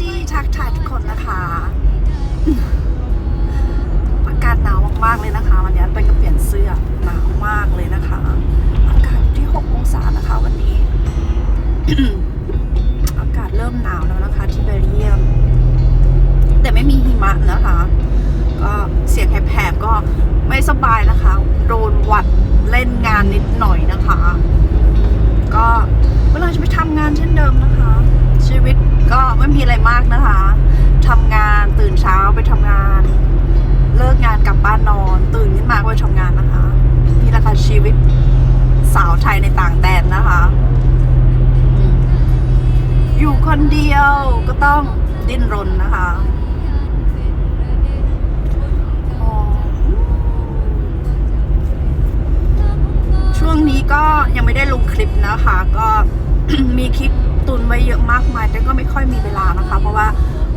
ดีทักทายทุกคนนะคะอากาศหนาวมากๆเลยนะคะ วันนี้ไปก็เปลี่ยนเสื้อหนาวมากเลยนะคะอากาศอยู่ที่6องศานะคะ วันนี้ อากาศเริ่มหนาวแล้วนะคะ ที่เบลเยียม แต่ไม่มีหิมะนะคะ ก็เสียงแหบๆก็ไม่สบายนะคะโดนหวัดเล่นงานนิดหน่อยนะคะ ก็เวลาจะไปทำงานเช่นเดิมนะคะ ชีวิตก็ไม่มีอะไรมากนะคะทำงานตื่นเช้าไปทำงาน เลิกงานกลับบ้านนอน ตื่นขึ้นมาก็ไปทำงานนะคะนี่แหละค่ะชี วิตสาวไทยในต่างแดนนะคะอืมอยู่คนเดียวก็ต้องดิ้นรนนะคะอ๋อช่วงนี้ก็ยังไม่ได้ลงคลิปนะคะ ก็มีคลิปตุนไว้เยอะมากมาย แต่ก็ไม่ค่อยมีเวลานะคะ เพราะว่า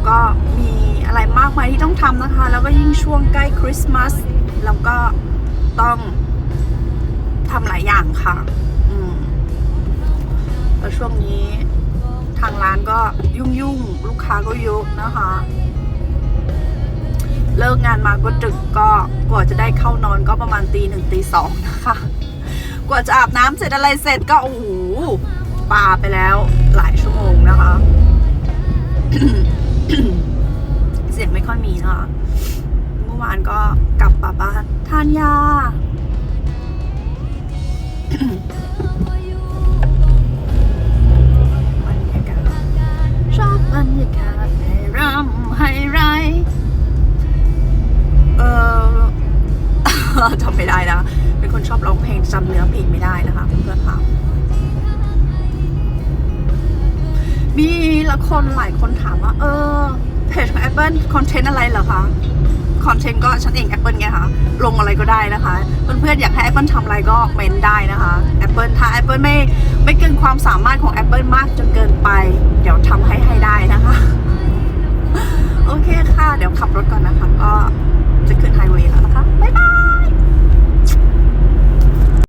ก็มีอะไรมากมายที่ต้องทำนะคะ แล้วก็ยิ่งช่วงใกล้คริสต์มาสแล้วก็ต้อง ทำหลายอย่างค่ะ อืมแล้วช่วงนี้ทางร้านก็ยุ่งยุ่งๆลูกค้าก็เยอะนะคะ เลิกงานมาก็ดึกก็กว่าจะได้เข้านอนก็ประมาณตีหนึ่งตีสองนะคะ กว่าจะอาบน้ำเสร็จอะไรเสร็จก็โอ้โหปาไปแล้วหลายชั่วโมงนะคะ เสียงไม่ค่อยมีนะคะเมื่อวานก็กลับมาบ้านทานยา ชอบบรรยากาศให้รำให้ไร เออจำไม่ได้นะ เป็นคนชอบร้องเพลงจำเนื้อเพลงไม่ได้นะคะ เพื่อนๆค่ะมีละคนหลายคนถามว่า เออเพจของ Apple คอนเทนต์อะไรเหรอคะ คอนเทนต์ก็ฉันเอง Apple ไงคะลงอะไรก็ได้นะคะ เพื่อนๆอยากให้ Apple ทำอะไรก็เมนได้นะคะ Apple ถ้า Apple ไม่ไม่เกินความสามารถของ Apple มากจนเกินไป เดี๋ยว